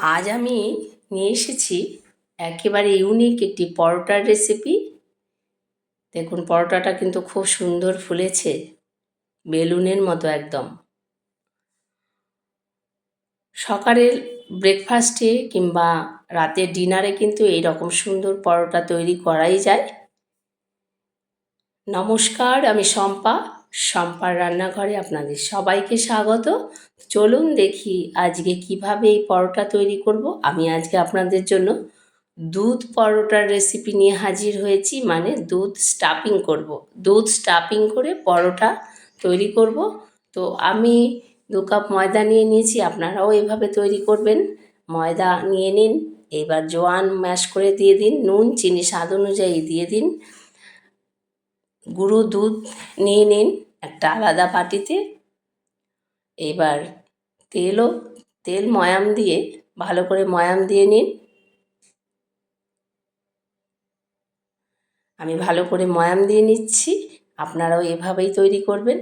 আজ আমি নিয়ে এসেছি একেবারে ইউনিক একটি পরোটার রেসিপি দেখুন, পরোটাটা কিন্তু খুব সুন্দর ফুলেছে, বেলুনের মতো একদম। সকালের ব্রেকফাস্টে কিংবা রাতের ডিনারে কিন্তু এই রকম সুন্দর পরোটা তৈরি করাই যায়। নমস্কার, আমি শম্পা। শম্পার রান্নাঘরে আপনাদের সবাইকে স্বাগত। চলুন দেখি আজকে কীভাবে এই পরোটা তৈরি করব। আমি আজকে আপনাদের জন্য দুধ পরোটার রেসিপি নিয়ে হাজির হয়েছি মানে দুধ স্টাফিং করব। দুধ স্টাফিং করে পরোটা তৈরি করব। তো আমি দু কাপ ময়দা নিয়ে নিয়েছি, আপনারাও এভাবে তৈরি করবেন। ময়দা নিয়ে নিন, এবার জোয়ান ম্যাশ করে দিয়ে দিন, নুন, চিনি, স্বাদ অনুযায়ী দিয়ে দিন। গুঁড়ো দুধ নিয়ে নিন, একটা আলাদা বাটিতে। এবার তেলও, তেল ময়াম দিয়ে, ভালো করে ময়াম দিয়ে নিন। আমি ভালো করে ময়াম দিয়ে নিচ্ছি, আপনারাও এভাবেই তৈরি করবেন।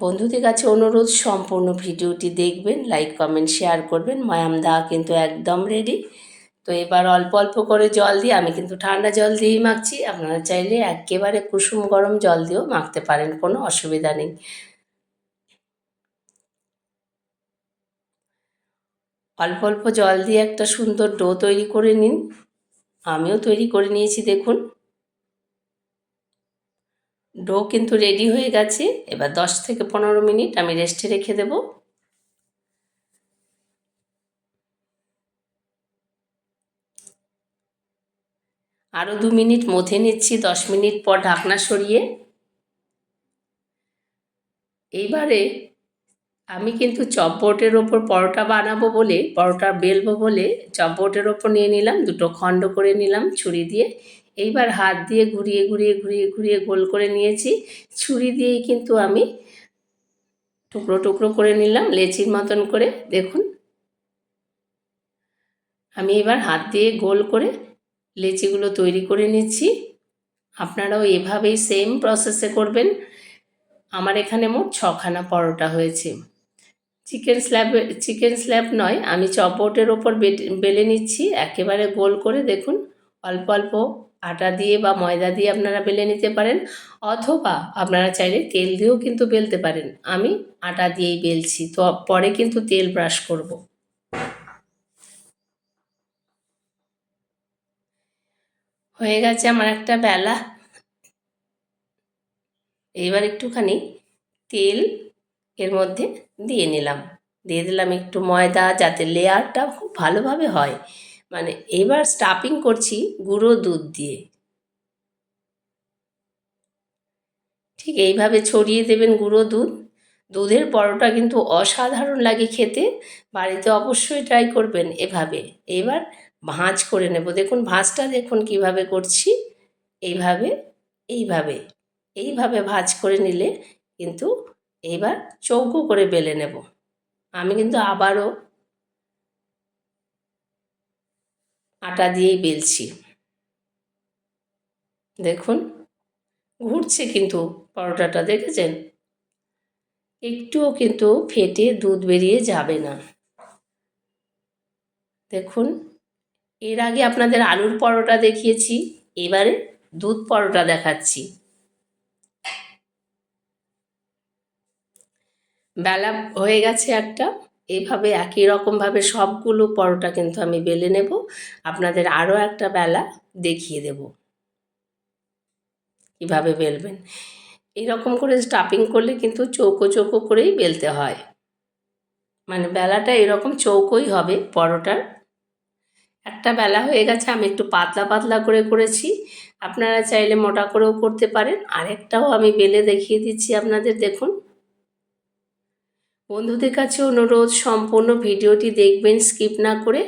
বন্ধুদের কাছে অনুরোধ, সম্পূর্ণ ভিডিওটি দেখবেন, লাইক, কমেন্ট, শেয়ার করবেন। ময়াম দেওয়া কিন্তু একদম রেডি। তো এবার অল্প অল্প করে জল দিয়ে, আমি কিন্তু ঠান্ডা জল দিয়েই মাখছি। আপনারা চাইলে একেবারে কুসুম গরম জল দিয়েও মাখতে পারেন, কোনো অসুবিধা নেই। অল্প অল্প জল দিয়ে একটা সুন্দর ডো তৈরি করে নিন। আমিও তৈরি করে নিয়েছি, দেখুন। ডো কিন্তু রেডি হয়ে গেছে। এবার দশ থেকে পনেরো মিনিট আমি রেস্টে রেখে দেবো। আরও দু মিনিট মথে নিচ্ছি, দশ মিনিট পর ঢাকনা সরিয়ে। এইবারে আমি কিন্তু চপবোর্ডের ওপর পরোটা বানাবো বলে, পরোটা বেলবো বলে চপবোর্ডের ওপর নিয়ে নিলাম, দুটো খণ্ড করে নিলাম ছুরি দিয়ে। এইবার হাত দিয়ে ঘুরিয়ে ঘুরিয়ে ঘুরিয়ে ঘুরিয়ে গোল করে নিয়েছি। ছুরি দিয়েই কিন্তু আমি টুকরো টুকরো করে নিলাম লেচির মতন করে। দেখুন, আমি এবার হাত দিয়ে গোল করে লেচিগুলো তৈরি করে নিচ্ছি। আপনারাও এভাবেই সেম প্রসেসে করবেন। আমার এখানে মোট ছখানা পরোটা হয়েছে। চিকেন স্ল্যাব চিকেন স্ল্যাব নয়, আমি চপবোর্ডের ওপর বেলে নিচ্ছি। একেবারে গোল করে দেখুন, অল্প অল্প আটা দিয়ে বা ময়দা দিয়ে আপনারা বেলে নিতে পারেন। অথবা আপনারা চাইলে তেল দিয়েও কিন্তু বেলতে পারেন। আমি আটা দিয়েই বেলছি। তো পরে কিন্তু তেল ব্রাশ করব। হয়ে গেছে আমার একটা বেলা। এবার একটুখানি তেল এর মধ্যে দিয়ে নিলাম। দিয়ে দিলাম একটু ময়দা, যাতে লেয়ারটা খুব ভালোভাবে হয়। মানে এবার স্টাফিং করছি গুঁড়ো দুধ দিয়ে। ঠিক এইভাবে ছড়িয়ে দেবেন গুঁড়ো দুধ। দুধের পরোটা কিন্তু অসাধারণ লাগে খেতে। বাড়িতে অবশ্যই ট্রাই করবেন এভাবে। এবার ভাঁজ করে নেব। দেখুন, ভাঁজটা দেখুন কীভাবে করছি। এইভাবে এইভাবে এইভাবে ভাঁজ করে নিলে কিন্তু এইবার চৌকো করে বেলে নেব। আমি কিন্তু আবারও আটা দিয়েই বেলছি। দেখুন, ঘুরছে কিন্তু পরোটাটা, দেখেছেন? একটুও কিন্তু ফেটে দুধ বেরিয়ে যাবে না। দেখুন এর আগে আপনাদের আলুর পরোটা দেখিয়েছি, এবারে দুধ পরোটা দেখাচ্ছি। বেলা হয়ে গেছে একটা, এভাবে একই রকমভাবে সবগুলো পরোটা কিন্তু আমি বেলে নেব, আপনাদের আরও একটা বেলা দেখিয়ে দেব। কীভাবে বেলবেন? এরকম করে স্টাফিং করলে কিন্তু চৌকো চৌকো করেই বেলতে হয়। মানে বেলাটা এরকম চৌকোই হবে পরোটার। একটা বেলা হয়ে গেছে, আমি একটু পাতলা পাতলা করে করেছি। আপনারা চাইলে মোটা করেও করতে পারেন। আরেকটাও আমি বেলে দেখিয়ে দিচ্ছি আপনাদের, দেখুন। বন্ধুদের কাছে অনুরোধ, সম্পূর্ণ ভিডিওটি দেখবেন, স্কিপ না করে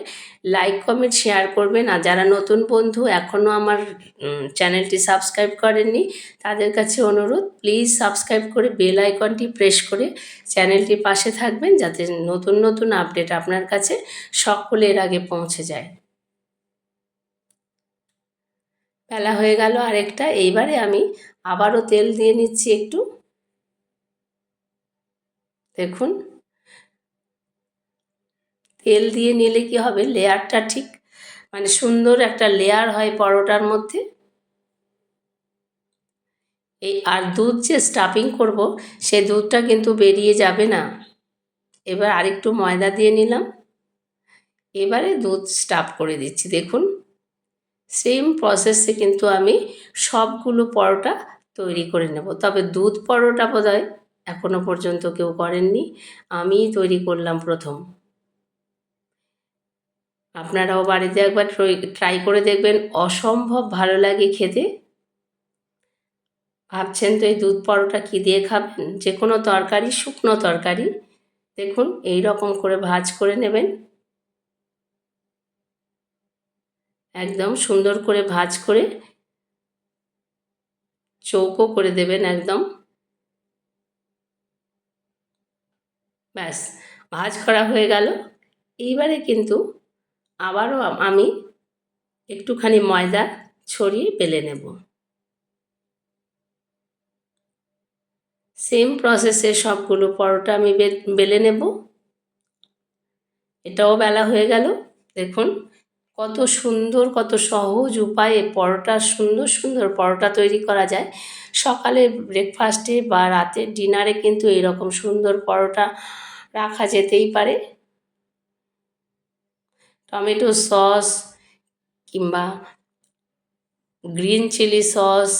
লাইক, কমেন্ট, শেয়ার করবেন। আর যারা নতুন বন্ধু, এখনও আমার চ্যানেলটি সাবস্ক্রাইব করেননি, তাদের কাছে অনুরোধ, প্লিজ সাবস্ক্রাইব করে বেল আইকনটি প্রেস করে চ্যানেলটির পাশে থাকবেন, যাতে নতুন নতুন আপডেট আপনার কাছে সকলের আগে পৌঁছে যায়। বেলা হয়ে গেল আরেকটা, এইবারে আমি আবারও তেল দিয়ে নিচ্ছি একটু। দেখুন। তেল দিয়ে নিলে কি হবে? লেয়ারটা ঠিক মানে সুন্দর একটা লেয়ার হয় পরোটার মধ্যে। এই আর দুধ যে স্টাফিং করব, সে দুধটা কিন্তু বেরিয়ে যাবে না। এবার আরেকটু ময়দা দিয়ে নিলাম। এবারে দুধ স্টাফ করে দিচ্ছি। দেখুন। সেম প্রসেসে কিন্তু আমি সবগুলো পরোটা তৈরি করে নেব। তবে দুধ পরোটা বোধহয় এখনও পর্যন্ত কেউ করেননি। আমিই তৈরি করলাম প্রথম। আপনারাও বাড়িতে একবার ট্রাই করে দেখবেন। অসম্ভব ভালো লাগে খেতে। ভাবছেন তো এই দুধ পরোটা কী দিয়ে খাবেন? যে কোনো তরকারি, শুকনো তরকারি। দেখুন এই রকম করে ভাজ করে নেবেন। একদম সুন্দর করে ভাজ করে চৌকো করে দেবেন একদম। ব্যাস, ভাজ করা হয়ে গেল। এইবারে কিন্তু আবারও আমি একটুখানি ময়দা ছড়িয়ে বেলে নেব। সেম প্রসেসে সবগুলো পরোটা আমি বেলে নেব। এটাও বেলা হয়ে গেল। দেখুন কত সুন্দর, কত সহজ উপায়ে পরোটা, সুন্দর সুন্দর পরোটা তৈরি করা যায়। সকালে ব্রেকফাস্টে বা রাতে ডিনারে কিন্তু এরকম সুন্দর পরোটা রাখা যেতেই পারে। টমেটো সস কিংবা গ্রিন চিলি সস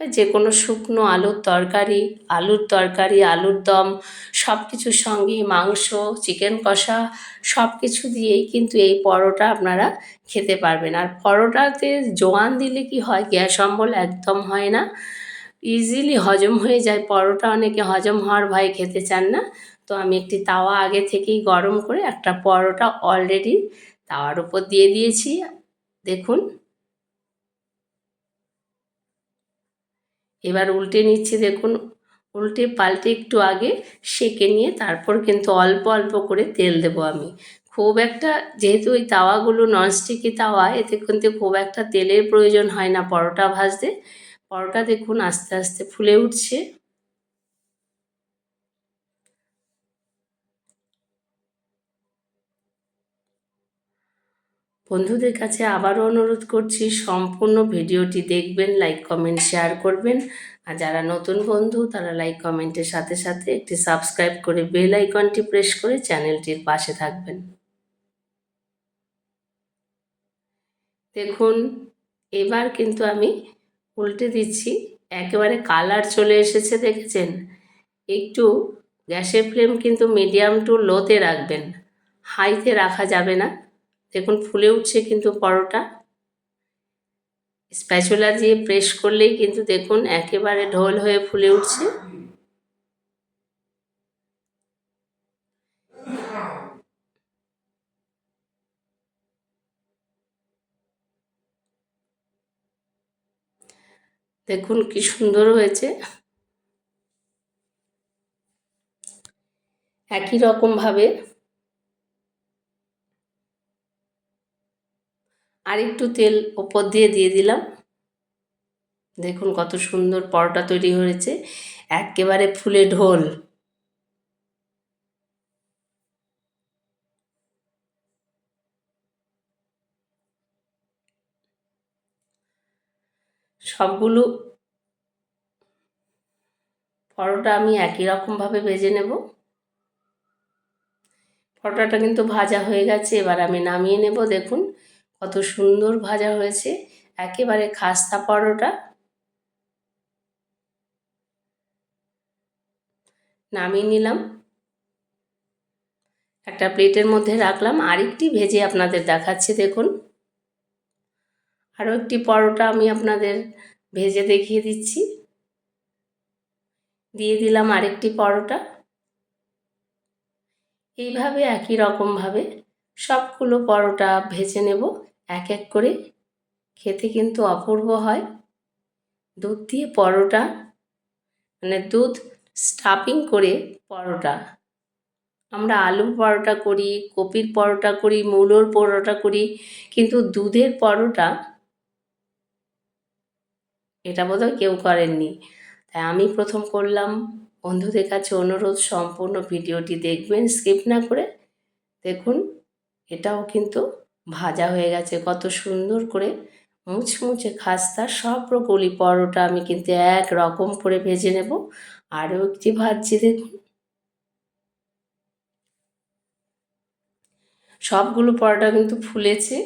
যে কোনো শুকনো আলুর তরকারি আলুর তরকারি, আলুর দম সব কিছুর সঙ্গে মাংস, চিকেন কষা সব কিছু দিয়েই কিন্তু এই পরোটা আপনারা খেতে পারবেন। আর পরোটাতে জোয়ান দিলে কি হয়, গ্যাস অম্বল একদম হয় না। ইজিলি হজম হয়ে যায়। পরোটা অনেকে হজম হওয়ার ভয়ে খেতে চান না। তো আমি একটি তাওয়া আগে থেকেই গরম করে একটা পরোটা অলরেডি তাওয়ার উপর দিয়ে দিয়েছি। দেখুন। এবার উল্টে নিচ্ছি দেখুন। উল্টে পাল্টে একটু আগে সেকে নিয়ে তারপর কিন্তু অল্প অল্প করে তেল দেব আমি। খুব একটা যেহেতু ওই তাওয়াগুলো ননস্টিকি তাওয়া, এতে কিন্তু খুব একটা তেলের প্রয়োজন হয় না পরোটা ভাজতে। পরোটা দেখুন আস্তে আস্তে ফুলে উঠছে। বন্ধুদের কাছে আবারও অনুরোধ করছি, সম্পূর্ণ ভিডিওটি দেখবেন লাইক কমেন্ট শেয়ার করবেন। আর যারা নতুন বন্ধু, তারা লাইক কমেন্টের সাথে সাথে একটি সাবস্ক্রাইব করে বেল আইকনটি প্রেস করে চ্যানেলটির পাশে থাকবেন। দেখুন, এবার কিন্তু আমি উল্টে দিচ্ছি। একেবারে কালার চলে এসেছে, দেখেছেন? একটু গ্যাসের ফ্লেম কিন্তু মিডিয়াম টু লোতে রাখবেন। হাইতে রাখা যাবে না। দেখুন, ফুলে উঠছে কিন্তু পরোটা। স্প্যাচুলা দিয়ে প্রেস করলেই কিন্তু দেখুন একেবারে ঢোল হয়ে ফুলে উঠছে। দেখুন কি সুন্দর হয়েছে। একই রকমভাবে আর একটু তেল ওপর দিয়ে দিয়ে দিলাম। দেখুন কত সুন্দর পরোটা তৈরি হয়েছে, একেবারে ফুলে ঢোল। সবগুলো পরোটা আমি একই রকমভাবে ভেজে নেব। পরোটাটা কিন্তু ভাজা হয়ে গেছে, এবার আমি নামিয়ে নেব, দেখুন। কত সুন্দর ভাজা হয়েছে। একেবারে খাস্তা পরোটা। নামিয়ে নিলাম। একটা প্লেটের মধ্যে রাখলাম। আরেকটি ভেজে আপনাদের দেখাচ্ছি, দেখুন। আরও একটি পরোটা আমি আপনাদের ভেজে দেখিয়ে দিচ্ছি। দিয়ে দিলাম আরেকটি পরোটা। এইভাবে একই রকমভাবে সবগুলো পরোটা ভেজে নেব। এক এক করে খেতে কিন্তু অপূর্ব হয়। দুধ দিয়ে পরোটা মানে দুধ স্টাফিং করে পরোটা। আমরা আলুর পরোটা করি, কপির পরোটা করি, মূলোর পরোটা করি, কিন্তু দুধের পরোটা এটা বোধহয় কেউ করেননি। তাই আমি প্রথম করলাম। বন্ধুদের কাছে অনুরোধ, সম্পূর্ণ ভিডিওটি দেখবেন স্কিপ না করে দেখুন। এটাও কিন্তু ভাজা হয়ে গেছে। কত সুন্দর করে মুচমুচে খাস্তা সব রকমই পরোটা আমি কিন্তু এক রকম করে ভেজে নেব। আরও একটি ভাজছি দেখুন। সবগুলো পরোটা কিন্তু ফুলেছে।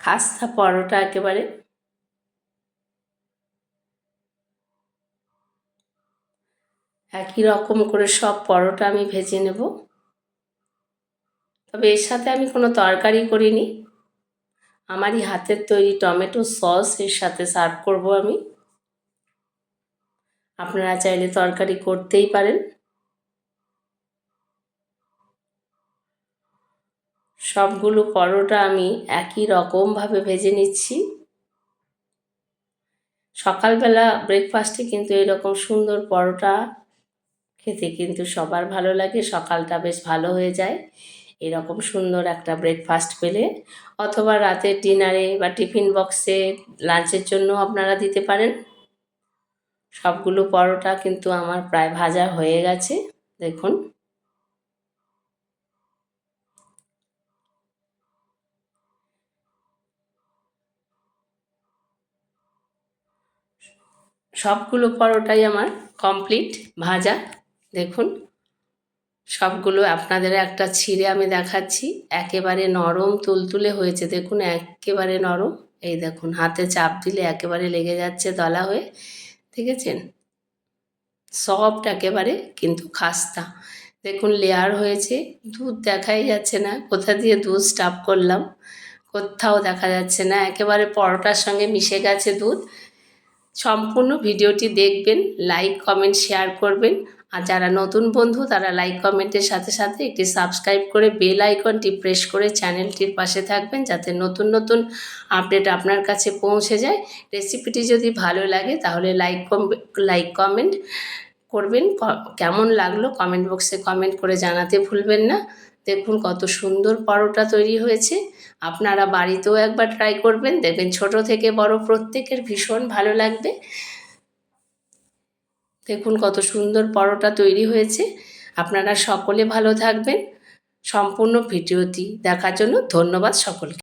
খাস্তা পরোটা একেবারে একই রকম করে সব পরোটা আমি ভেজে নেব। তবে এর সাথে আমি কোনো তরকারি করিনি। আমারই হাতের তৈরি টমেটো সস এর সাথে সার্ভ করব আমি। আপনারা চাইলে তরকারি করতেই পারেন। সবগুলো পরোটা আমি একই রকমভাবে ভেজে নিচ্ছি। সকালবেলা ব্রেকফাস্টে কিন্তু এরকম সুন্দর পরোটা খেতে কিন্তু সবার ভালো লাগে, সকালটা বেশ ভালো হয়ে যায়। এরকম সুন্দর একটা ব্রেকফাস্ট পেলে অথবা রাতের ডিনারে বা টিফিন বক্সে লাঞ্চের জন্য আপনারা দিতে পারেন। সবগুলো পরোটা কিন্তু আমার প্রায় ভাজা হয়ে গেছে, দেখুন। সবগুলো পরোটাই আমার কমপ্লিট ভাজা। দেখুন, সবগুলো আপনাদের একটা ছিঁড়ে আমি দেখাচ্ছি। একেবারে নরম তুলতুলে হয়েছে, দেখুন, একেবারে নরম। এই দেখুন, হাতে চাপ দিলে একেবারে লেগে যাচ্ছে দলা হয়ে, দেখেছেন? সফট একেবারে, কিন্তু খাস্তা। দেখুন, লেয়ার হয়েছে, দুধ দেখাই যাচ্ছে না, কোথা দিয়ে দুধ স্টাফ করলাম, কোথাও দেখা যাচ্ছে না, একেবারে পরোটার সঙ্গে মিশে গেছে দুধ। সম্পূর্ণ ভিডিওটি দেখবেন, লাইক, কমেন্ট, শেয়ার করবেন। আর যারা নতুন বন্ধু, তারা লাইক কমেন্টের সাথে সাথে একটি সাবস্ক্রাইব করে বেল আইকনটি প্রেস করে চ্যানেলটির পাশে থাকবেন যাতে নতুন নতুন আপডেট আপনার কাছে পৌঁছে যায়। রেসিপিটি যদি ভালো লাগে, তাহলে লাইক লাইক কমেন্ট করবেন। কেমন লাগল কমেন্ট বক্সে কমেন্ট করে জানাতে ভুলবেন না। দেখুন কত সুন্দর পরোটা তৈরি হয়েছে। আপনারা বাড়িতেও একবার ট্রাই করবেন। দেখবেন ছোট থেকে বড় প্রত্যেকের ভীষণ ভালো লাগবে। দেখুন কত সুন্দর পরোটা তৈরি হয়েছে। আপনারা সকলে ভালো থাকবেন। সম্পূর্ণ ভিডিওটি দেখার জন্য ধন্যবাদ সকলকে।